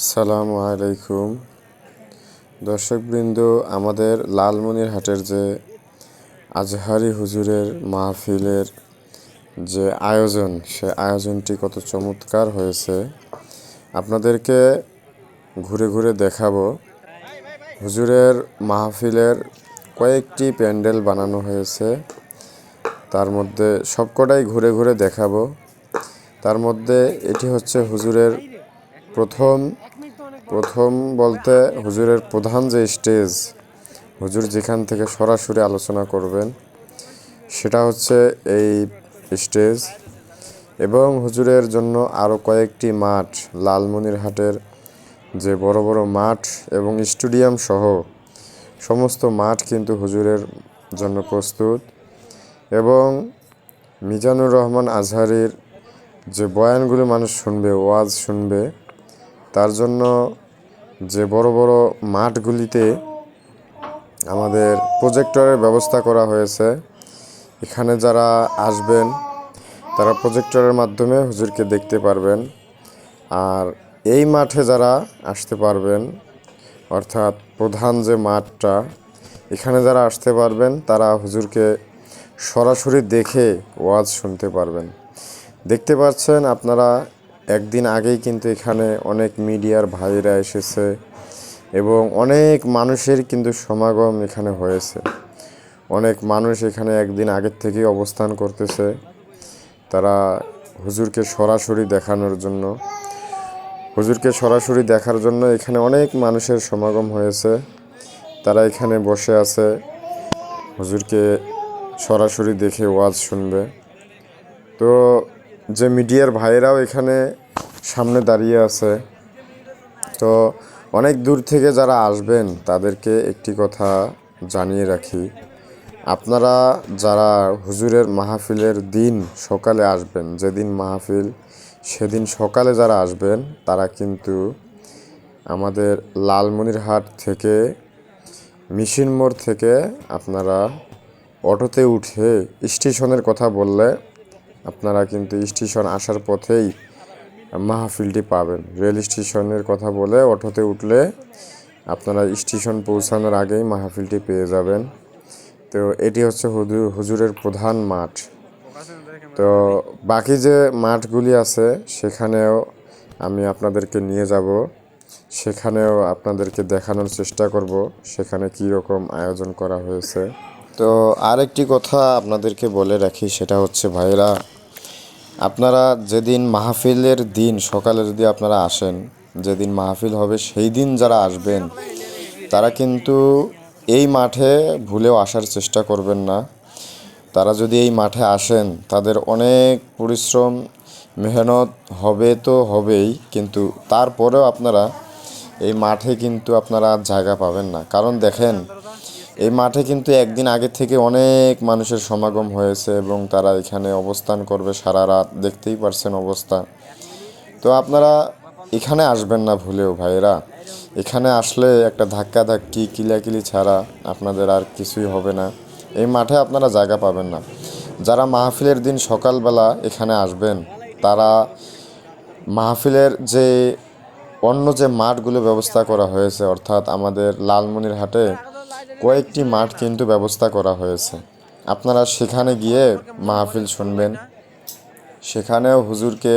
আসসালামু আলাইকুম। দর্শকবৃন্দ, আমাদের লালমনিরহাটের যে আজহারি হুজুরের মাহফিলের যে আয়োজন, সে আয়োজনটি কত চমৎকার হয়েছে। আপনাদেরকে ঘুরে ঘুরে দেখাবো। হুজুরের মাহফিলের কয়েকটি প্যান্ডেল বানানো হয়েছে। তার মধ্যে সবকটাই ঘুরে ঘুরে দেখাবো। তার মধ্যে এটি হচ্ছে হুজুরের প্রথম প্রথম বলতে হুজুরের প্রধান যে স্টেজ, হুজুর যেখান থেকে সরাসরি আলোচনা করবেন, সেটা হচ্ছে এই স্টেজ এবং হুজুরের জন্য আরও কয়েকটি মাঠ, লালমনিরহাটের যে বড় বড় মাঠ এবং স্টেডিয়াম সহ সমস্ত মাঠ কিন্তু হুজুরের জন্য প্রস্তুত এবং মিজানুর রহমান আজহারির যে বয়ানগুলো মানুষ শুনবে, ওয়াজ শুনবে তার জন্য যে বড় বড় মাঠগুলিতে আমাদের প্রজেক্টরের ব্যবস্থা করা হয়েছে। এখানে যারা আসবেন, তারা প্রজেক্টরের মাধ্যমে হুজুরকে দেখতে পারবেন। আর এই মাঠে যারা আসতে পারবেন, অর্থাৎ প্রধান যে মাঠটা, এখানে যারা আসতে পারবেন, তারা হুজুরকে সরাসরি দেখে ওয়াজ শুনতে পারবেন। দেখতে পাচ্ছেন আপনারা একদিন আগেই কিন্তু এখানে অনেক মিডিয়ার ভাইরা এসেছে এবং অনেক মানুষের কিন্তু সমাগম এখানে হয়েছে। অনেক মানুষ এখানে একদিন আগের থেকেই অবস্থান করতেছে। তারা হুজুরকে সরাসরি দেখানোর জন্য। হুজুরকে সরাসরি দেখার জন্য এখানে অনেক মানুষের সমাগম হয়েছে। তারা এখানে বসে আছে। হুজুরকে সরাসরি দেখে ওয়াজ শুনবে। তো যে মিডিয়ার ভাইয়েরাও এখানে সামনে দাঁড়িয়ে আছে। তো অনেক দূর থেকে যারা আসবেন, তাদেরকে একটি কথা জানিয়ে রাখি। আপনারা যারা হুজুরের মাহফিলের দিন সকালে আসবেন, যেদিন মাহফিল, সেদিন সকালে যারা আসবেন, তারা কিন্তু আমাদের লালমনিরহাট থেকে মিশিন মোড় থেকে আপনারা অটোতে উঠে স্টেশনের কথা বললে আপনারা কিন্তু স্টেশন আসার পথেই মাহফিলটি পাবেন। রেল স্টেশনের কথা বলে অটোতে উঠলে আপনারা স্টেশন পৌঁছানোর আগেই মাহফিলটি পেয়ে যাবেন। তো এটি হচ্ছে হুজুর হুজুরের প্রধান মাঠ। তো বাকি যে মাঠগুলি আছে, সেখানেও আমি আপনাদেরকে নিয়ে যাব। সেখানেও আপনাদেরকে দেখানোর চেষ্টা করব সেখানে কী রকম আয়োজন করা হয়েছে। তো আরেকটি কথা আপনাদেরকে বলে রাখি, সেটা হচ্ছে ভাইরা আপনারা যেদিন মাহফিলের দিন, সকালে যদি আপনারা আসেন, যেদিন মাহফিল হবে সেই দিন যারা আসবেন, তারা কিন্তু এই মাঠে ভুলেও আসার চেষ্টা করবেন না। তারা যদি এই মাঠে আসেন, তাদের অনেক পরিশ্রম, মেহনত হবে তো হবেই, কিন্তু তারপরেও আপনারা এই মাঠে কিন্তু আপনারা জায়গা পাবেন না। কারণ দেখেন এই মাঠে কিন্তু একদিন আগে থেকে অনেক মানুষের সমাগম হয়েছে এবং তারা এখানে অবস্থান করবে সারা রাত, দেখতেই পারছেন অবস্থা। তো আপনারা এখানে আসবেন না ভুলেও ভাইরা এখানে আসলে একটা ধাক্কা ধাক্কি কিলাকিলি ছাড়া আপনাদের আর কিছুই হবে না। এই মাঠে আপনারা জায়গা পাবেন না। যারা মাহফিলের দিন সকালবেলা এখানে আসবেন, তারা মাহফিলের যে অন্য যে মাঠগুলো ব্যবস্থা করা হয়েছে, অর্থাৎ আমাদের লালমনিরহাটে কয়েকটি মাঠ কিন্তু ব্যবস্থা করা হয়েছে। আপনারা সেখানে গিয়ে মাহফিল শুনবেন। সেখানেও হুজুরকে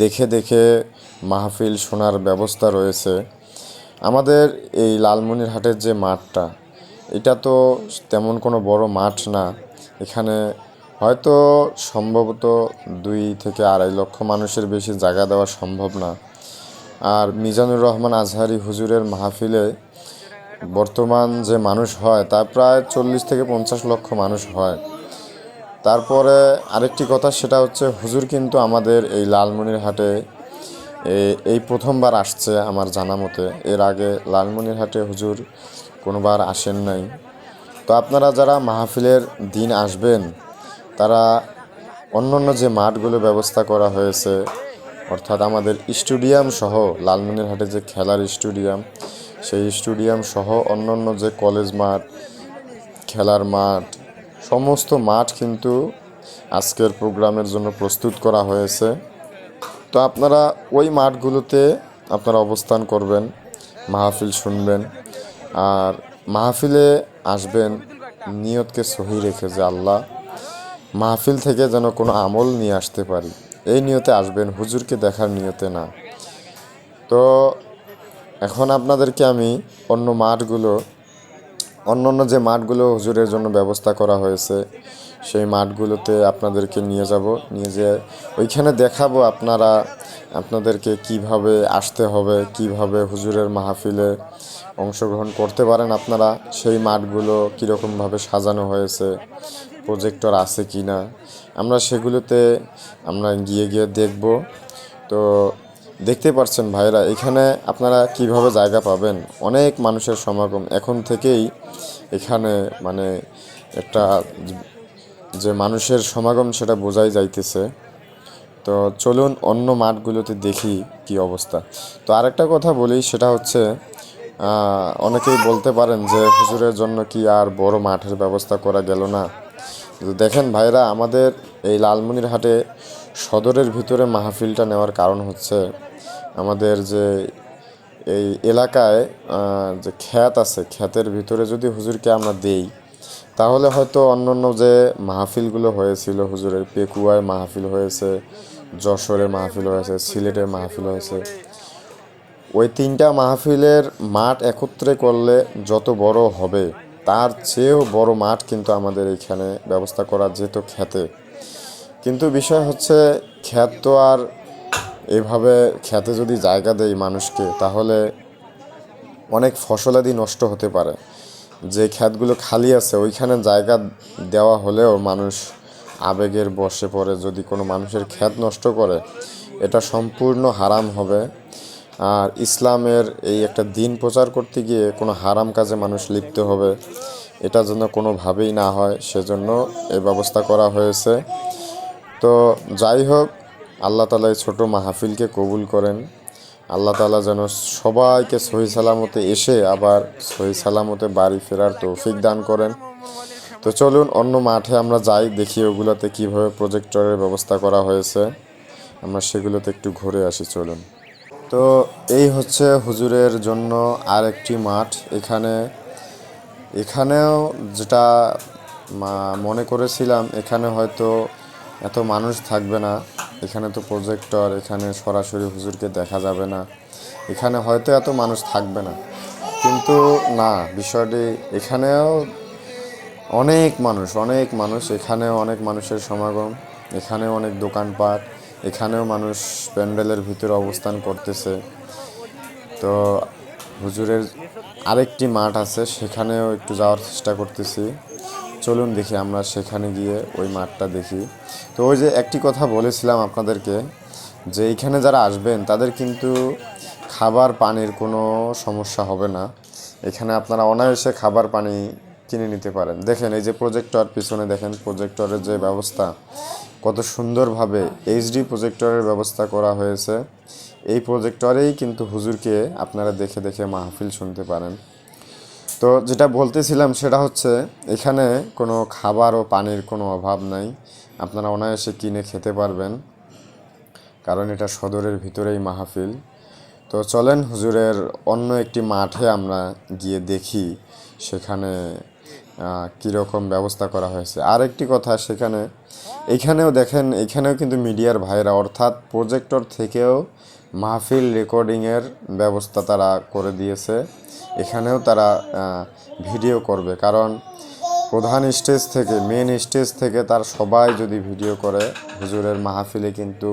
দেখে দেখে মাহফিল শোনার ব্যবস্থা রয়েছে। আমাদের এই লালমনিরহাটের যে মাঠটা, এটা তো তেমন কোনো বড় মাঠ না। এখানে হয়তো সম্ভবত দুই থেকে আড়াই লক্ষ মানুষের বেশি জায়গা দেওয়া সম্ভব না। আর মিজানুর রহমান আজহারি হুজুরের মাহফিলে বর্তমান যে মানুষ হয়, তা প্রায় চল্লিশ থেকে পঞ্চাশ লক্ষ মানুষ হয়। তারপরে আরেকটি কথা, সেটা হচ্ছে হুজুর কিন্তু আমাদের এই লালমনিরহাটে এই প্রথমবার আসছে আমার জানা মতে। এর আগে লালমনিরহাটে হুজুর কোনোবার আসেন নাই। তো আপনারা যারা মাহফিলের দিন আসবেন, তারা অন্যান্য যে মাঠগুলো ব্যবস্থা করা হয়েছে অর্থাৎ আমাদের স্টেডিয়াম সহ লালমনিরহাটে যে খেলার স্টেডিয়াম, সেই স্টেডিয়াম সহ অন্যান্য যে কলেজ মাঠ, খেলার মাঠ, সমস্ত মাঠ কিন্তু আজকের প্রোগ্রামের জন্য প্রস্তুত করা হয়েছে। তো আপনারা ওই মাঠগুলোতে আপনারা অবস্থান করবেন, মাহফিল শুনবেন আর মাহফিলে আসবেন, নিয়তকে সহি রেখে যে আল্লাহ মাহফিল থেকে যেন কোনো আমল নিয়ে আসতে পারি। এই নিয়তে আসবেন, হুজুরকে দেখার নিয়তে না। তো এখন আপনাদেরকে আমি অন্য মাঠগুলো অন্য অন্য যে মাঠগুলো হুজুরের জন্য ব্যবস্থা করা হয়েছে, সেই মাঠগুলোতে আপনাদেরকে নিয়ে যাব, নিয়ে যে ওইখানে দেখাবো আপনারা, আপনাদেরকে কীভাবে আসতে হবে, কীভাবে হুজুরের মাহফিলে অংশগ্রহণ করতে পারেন আপনারা, সেই মাঠগুলো কীরকমভাবে সাজানো হয়েছে প্রজেক্টর আছে কি না আমরা সেগুলোতে আমরা গিয়ে গিয়ে দেখব। তো দেখতে পাচ্ছেন ভাইরা এখানে আপনারা কীভাবে জায়গা পাবেন? অনেক মানুষের সমাগম। এখন থেকেই এখানে মানে একটা যে মানুষের সমাগম সেটা বোঝাই যাইতেছে। তো চলুন অন্য মাঠগুলোতে দেখি কি অবস্থা। তো আরেকটা কথা বলি, সেটা হচ্ছে অনেকেই বলতে পারেন যে হুজুরের জন্য কি আর বড় মাঠের ব্যবস্থা করা গেল না? তো দেখেন ভাইরা, আমাদের এই লালমনিরহাটে সদরের ভিতরে মাহফিলটা নেওয়ার কারণ হচ্ছে আমাদের যে এই এলাকায় যে খ্যাত আছে, খ্যাতের ভিতরে যদি হুজুরকে আমরা দেই, তাহলে হয়তো অন্য অন্য যে মাহফিলগুলো হয়েছিল, হুজুরের পেকুয়ায় মাহফিল হয়েছে যশোরে মাহফিল হয়েছে সিলেটে মাহফিল হয়েছে, ওই তিনটা মাহফিলের মাঠ একত্রে করলে যত বড় হবে তার চেয়েও বড় মাঠ কিন্তু আমাদের এখানে ব্যবস্থা করা যেত খ্যাতে কিন্তু বিষয় হচ্ছে খ্যাত তো আর এভাবে খ্যাতে যদি জায়গা দেয় মানুষকে, তাহলে অনেক ফসলাদি নষ্ট হতে পারে। যে ক্ষেতগুলো খালি আছে, ওইখানে জায়গা দেওয়া হলেও মানুষ আবেগের বসে পড়ে। যদি কোনো মানুষের ক্ষেত নষ্ট করে, এটা সম্পূর্ণ হারাম হবে। আর ইসলামের এই একটা দিন প্রচার করতে গিয়ে কোনো হারাম কাজে মানুষ লিপ্ত হবে এটা যেন কোনোভাবেই না হয়, সেজন্য এই ব্যবস্থা করা হয়েছে। তো যাই হোক, আল্লাহ তালা এই ছোটো মাহফিলকে কবুল করেন। আল্লাহ তালা যেন সবাইকে সহি সালামতে এসে আবার সহি সালামতে বাড়ি ফেরার তৌফিক দান করেন। তো চলুন অন্য মাঠে আমরা যাই, দেখি ওগুলোতে কীভাবে প্রজেক্টরের ব্যবস্থা করা হয়েছে। আমরা সেগুলোতে একটু ঘুরে আসি, চলুন। তো এই হচ্ছে হুজুরের জন্য আর একটি মাঠ। এখানে, এখানেও যেটা মনে করেছিলাম, এখানে হয়তো এত মানুষ থাকবে না। এখানে তো প্রজেক্টর এখানে সরাসরি হুজুরকে দেখা যাবে না। এখানে হয়তো এত মানুষ থাকবে না। কিন্তু না, বিষয়টি এখানেও অনেক মানুষ অনেক মানুষ, এখানেও অনেক মানুষের সমাগম, এখানেও অনেক দোকানপাট এখানেও মানুষ প্যান্ডেলের ভিতরে অবস্থান করতেছে। তো হুজুরের আরেকটি মাঠ আছে, সেখানেও একটু যাওয়ার চেষ্টা করতেছি। চলুন দেখি আমরা সেখানে গিয়ে ওই মাঠটা দেখি। তো ওই যে একটি কথা বলেছিলাম আপনাদেরকে, যে এইখানে যারা আসবেন, তাদের কিন্তু খাবার পানির কোনো সমস্যা হবে না। এখানে আপনারা অনায়াসে খাবার পানি কিনে নিতে পারেন। দেখেন এই যে প্রজেক্টর পিছনে দেখেন প্রজেক্টরের যে ব্যবস্থা কত সুন্দরভাবে এইচডি প্রজেক্টরের ব্যবস্থা করা হয়েছে। এই প্রজেক্টরেই কিন্তু হুজুরকে আপনারা দেখে দেখে মাহফিল শুনতে পারেন। তো যেটা বলতেছিলাম সেটা হচ্ছে, এখানে কোনো খাবার ও পানির কোনো অভাব নাই। আপনারা অনায়াসে কিনে খেতে পারবেন, কারণ এটা সদরের ভিতরেই মাহফিল। তো চলেন হুজুরের অন্য একটি মাঠে আমরা গিয়ে দেখি, সেখানে কীরকম ব্যবস্থা করা হয়েছে। আর একটি কথা, সেখানে, এখানেও দেখেন, এখানেও কিন্তু মিডিয়ার ভাইরা অর্থাৎ প্রজেক্টর থেকেও মাহফিল রেকর্ডিংয়ের ব্যবস্থা তারা করে দিয়েছে। এখানেও তারা ভিডিও করবে। কারণ প্রধান স্টেজ থেকে মেন স্টেজ থেকে তার সবাই যদি ভিডিও করে, হুজুরের মাহফিলে কিন্তু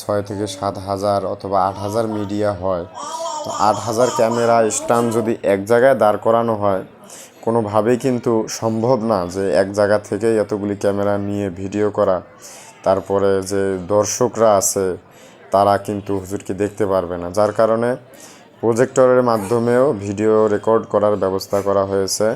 ছয় থেকে সাত হাজার অথবা আট হাজার মিডিয়া হয়। তো আট হাজার ক্যামেরা স্ট্যান্ড যদি এক জায়গায় দাঁড় করানো হয় কোনোভাবেই কিন্তু সম্ভব না যে এক জায়গা থেকেই এতগুলি ক্যামেরা নিয়ে ভিডিও করা। তারপরে যে দর্শকরা আছে, তারা কিন্তু হুজুরকে দেখতে পারবে না। যার কারণে প্রজেক্টরের মাধ্যমেও ভিডিও রেকর্ড করার ব্যবস্থা করা হয়েছে।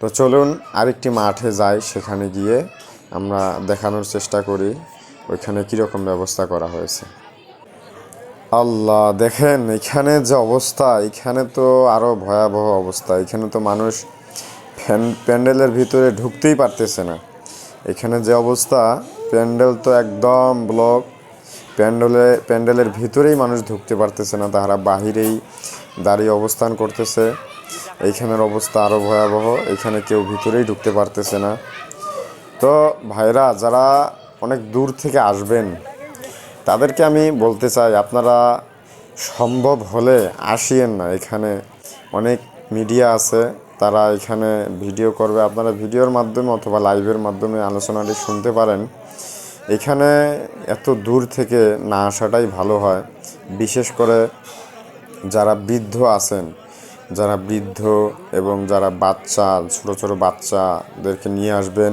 তো চলুন আরেকটি মাঠে যাই, সেখানে গিয়ে আমরা দেখানোর চেষ্টা করি, ওইখানে কীরকম ব্যবস্থা করা হয়েছে। আল্লাহ, দেখেন, এখানে যে অবস্থা, এখানে তো আরও ভয়াবহ অবস্থা। এখানে তো মানুষ ফ্যান, প্যান্ডেলের ভিতরে ঢুকতেই পারতেছে না। এখানে যে অবস্থা, প্যান্ডেল তো একদম ব্লক। প্যান্ডেলে, প্যান্ডেলের ভিতরেই মানুষ ঢুকতে পারতেছে না, তাহারা বাহিরেই দাঁড়িয়ে অবস্থান করতেছে। এইখানের অবস্থা আরও ভয়াবহ, এখানে কেউ ভিতরেই ঢুকতে পারতেছে না। তো ভাইরা যারা অনেক দূর থেকে আসবেন তাদেরকে আমি বলতে চাই, আপনারা সম্ভব হলে আসিয়েন না। এখানে অনেক মিডিয়া আছে, তারা এখানে ভিডিও করবে। আপনারা ভিডিওর মাধ্যমে অথবা লাইভের মাধ্যমে আলোচনাটি শুনতে পারেন। এখানে এত দূর থেকে না আসাটাই ভালো হয়। বিশেষ করে যারা বৃদ্ধ আছেন, যারা বৃদ্ধ এবং যারা বাচ্চা, ছোট ছোট বাচ্চাদেরকে নিয়ে আসবেন,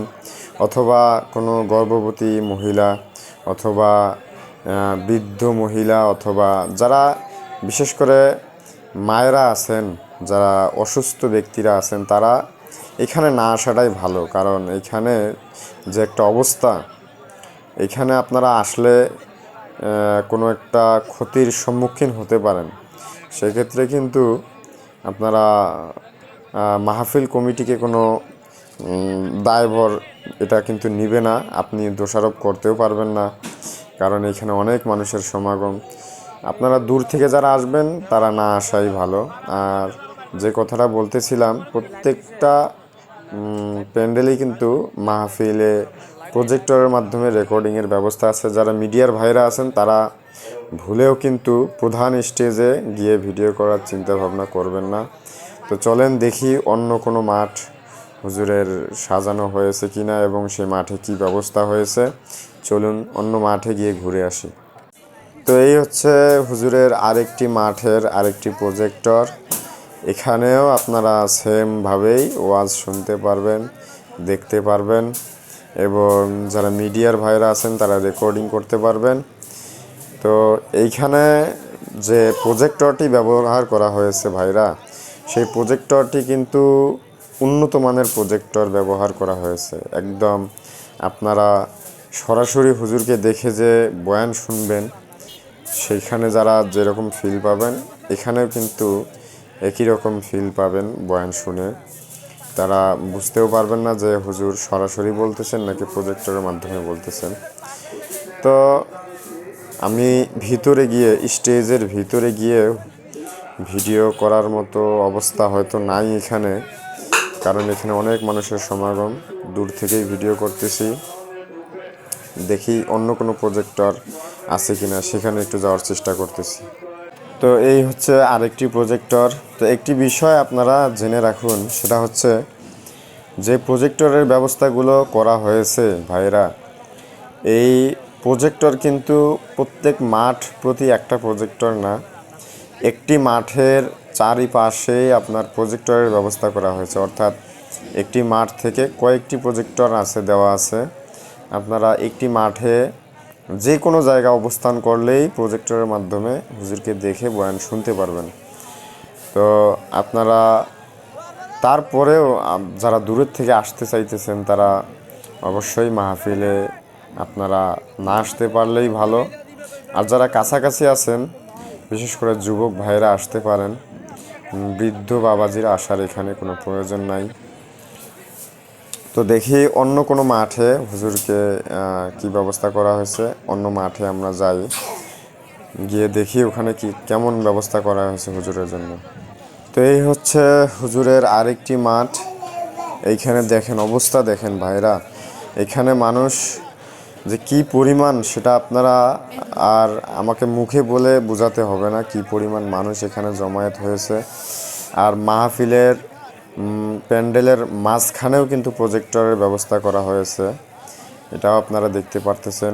অথবা কোনো গর্ভবতী মহিলা অথবা বৃদ্ধ মহিলা অথবা যারা বিশেষ করে মায়েরা আছেন, যারা অসুস্থ ব্যক্তিরা আছেন, তারা এখানে না আসাটাই ভালো। কারণ এখানে যে একটা অবস্থা, এখানে আপনারা আসলে কোনো একটা ক্ষতির সম্মুখীন হতে পারেন। সেক্ষেত্রে কিন্তু আপনারা মাহফিল কমিটিকে কোনো দায়ভার এটা কিন্তু নিবে না। আপনি দোষারোপ করতেও পারবেন না। কারণ এখানে অনেক মানুষের সমাগম। আপনারা দূর থেকে যারা আসবেন, তারা না আসাই ভালো। আর যে কথাটা বলতেছিলাম, প্রত্যেকটা প্যান্ডেলেই কিন্তু মাহফিলে প্রজেক্টরের মাধ্যমে রেকর্ডিংয়ের ব্যবস্থা আছে। যারা মিডিয়ার ভাইরা আছেন, তারা ভুলেও কিন্তু প্রধান স্টেজে গিয়ে ভিডিও করার চিন্তা ভাবনা করবেন না। তো চলেন দেখি অন্য কোনো মাঠ হুজুরের সাজানো হয়েছে কিনা এবং সে মাঠে কি ব্যবস্থা হয়েছে। চলুন অন্য মাঠে গিয়ে ঘুরে আসি। তো এই হচ্ছে হুজুরের আরেকটি মাঠের আরেকটি প্রজেক্টর এখানেও আপনারা সেমভাবেই ওয়াজ শুনতে পারবেন, দেখতে পারবেন এবং যারা মিডিয়ার ভাইরা আছেন তারা রেকর্ডিং করতে পারবেন। তো এইখানে যে প্রজেক্টরটি ব্যবহার করা হয়েছে ভাইরা, সেই প্রজেক্টরটি কিন্তু উন্নত মানের প্রজেক্টর ব্যবহার করা হয়েছে। একদম আপনারা সরাসরি হুজুরকে দেখে যে বয়ান শুনবেন, সেইখানে যারা যেরকম ফিল পাবেন, এখানেও কিন্তু একই রকম ফিল পাবেন বয়ান শুনে। তারা বুঝতেও পারবেন না যে হুজুর সরাসরি বলতেছেন নাকি প্রজেক্টরের মাধ্যমে বলতেছেন। তো আমি ভিতরে গিয়ে, স্টেজের ভিতরে গিয়ে ভিডিও করার মতো অবস্থা হয়তো নাই এখানে, কারণ এখানে অনেক মানুষের সমাগম। দূর থেকেই ভিডিও করতেছি। দেখি অন্য কোনো প্রজেক্টর আছে কিনা, সেখানে একটু যাওয়ার চেষ্টা করতেছি। তো এই হচ্ছে আরেকটি প্রজেক্টর তো একটি বিষয় আপনারা জেনে রাখুন, সেটা হচ্ছে যে প্রজেক্টরের ব্যবস্থাগুলো করা হয়েছে ভাইরা এই প্রজেক্টর কিন্তু প্রত্যেক মাঠ প্রতি একটা প্রজেক্টর না, একটি মাঠের চারিপাশে আপনার প্রজেক্টরের ব্যবস্থা করা হয়েছে। অর্থাৎ একটি মাঠ থেকে কয়েকটি প্রজেক্টর আছে, দেওয়া আছে। আপনারা একটি মাঠে যে কোনো জায়গা অবস্থান করলেই প্রজেক্টরের মাধ্যমে হুজুরকে দেখে বয়ান শুনতে পারবেন। তো আপনারা তারপরেও যারা দূরের থেকে আসতে চাইতেছেন, তারা অবশ্যই মাহফিলে আপনারা না আসতে পারলেই ভালো। আর যারা কাছাকাছি আছেন, বিশেষ করে যুবক ভাইরা আসতে পারেন। বৃদ্ধ বাবাজির আসার এখানে কোনো প্রয়োজন নাই। তো দেখি অন্য কোনো মাঠে হুজুরকে কি ব্যবস্থা করা হয়েছে? অন্য মাঠে আমরা যাই। গিয়ে দেখি ওখানে কি, কেমন ব্যবস্থা করা হয়েছে হুজুরের জন্য। তো এই হচ্ছে হুজুরের আরেকটি মাঠ। এইখানে দেখেন, অবস্থা দেখেন ভাইরা। এখানে মানুষ যে কি পরিমাণ, সেটা আপনারা আর আমাকে মুখে বলে বোঝাতে হবে না কি পরিমাণ মানুষ এখানে জমায়েত হয়েছে। আর মাহফিলের প্যান্ডেলের মাঝখানেও কিন্তু প্রজেক্টরের ব্যবস্থা করা হয়েছে। এটাও আপনারা দেখতে পারতেছেন।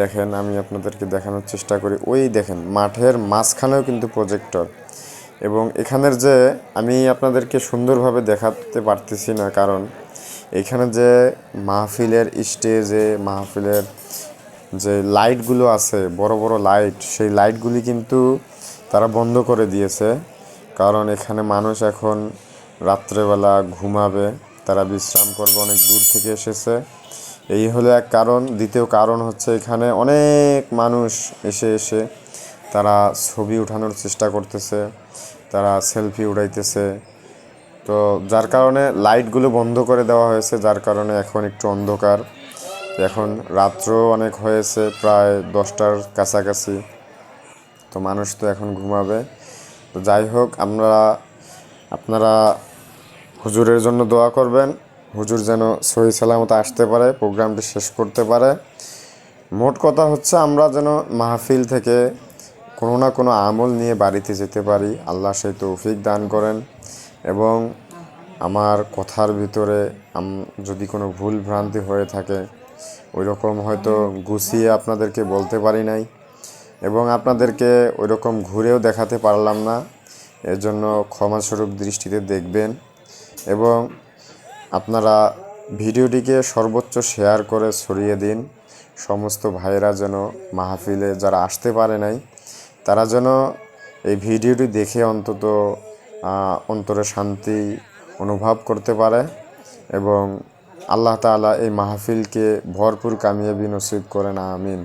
দেখেন, আমি আপনাদেরকে দেখানোর চেষ্টা করি। ওই দেখেন, মাঠের মাঝখানেও কিন্তু প্রজেক্টর এবং এখানের যে, আমি আপনাদেরকে সুন্দরভাবে দেখাতে পারতেছি না কারণ, এখানে যে মাহফিলের স্টেজে মাহফিলের যে লাইটগুলো আছে, বড় বড় লাইট সেই লাইটগুলি কিন্তু তারা বন্ধ করে দিয়েছে। কারণ এখানে মানুষ এখন রাত্রেবেলা ঘুমাবে, তারা বিশ্রাম করবে, অনেক দূর থেকে এসেছে। এই হলো এক কারণ। দ্বিতীয় কারণ হচ্ছে এখানে অনেক মানুষ এসে এসে তারা ছবি উঠানোর চেষ্টা করতেছে, তারা সেলফি উঠাইতেছে তো যার কারণে লাইটগুলো বন্ধ করে দেওয়া হয়েছে, যার কারণে এখন একটু অন্ধকার। এখন রাত্রও অনেক হয়েছে, প্রায় দশটার কাছাকাছি। তো মানুষ তো এখন ঘুমাবে। তো যাই হোক, আমরা, আপনারা হুজুরের জন্য দোয়া করবেন। হুজুর যেন সহি সালামত আসতে পারে, প্রোগ্রামটি শেষ করতে পারে। মোট কথা হচ্ছে আমরা যেন মাহফিল থেকে কোনো না কোনো আমল নিয়ে বাড়িতে যেতে পারি। আল্লাহ সেই তৌফিক দান করেন এবং আমার কথার ভিতরে যদি কোনো ভুল ভ্রান্তি হয়ে থাকে ওই রকম হয়তো গুছিয়ে আপনাদেরকে বলতে পারি নাই এবং আপনাদেরকে ওই রকম ঘুরেও দেখাতে পারলাম না। এর জন্য ক্ষমাস্বরূপ দৃষ্টিতে দেখবেন। এবং আপনারা ভিডিওটিকে সর্বোচ্চ শেয়ার করে ছড়িয়ে দিন। সমস্ত ভাইয়েরা যেন মাহফিলে যারা আসতে পারে নাই, তারা যেন এই ভিডিওটি দেখে অন্তত অন্তরে শান্তি অনুভব করতে পারে এবং আল্লাহ তাআলা এই মাহফিলকে ভরপুর কামিয়াবি নসিব করেন, আমিন।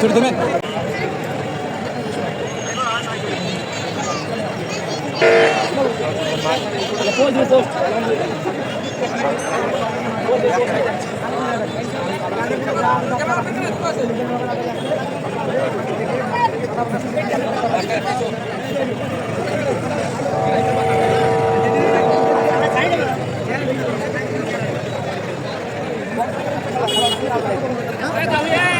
শুরু দেবেন Hãy subscribe cho kênh Ghiền Mì Gõ Để không bỏ lỡ những video hấp dẫn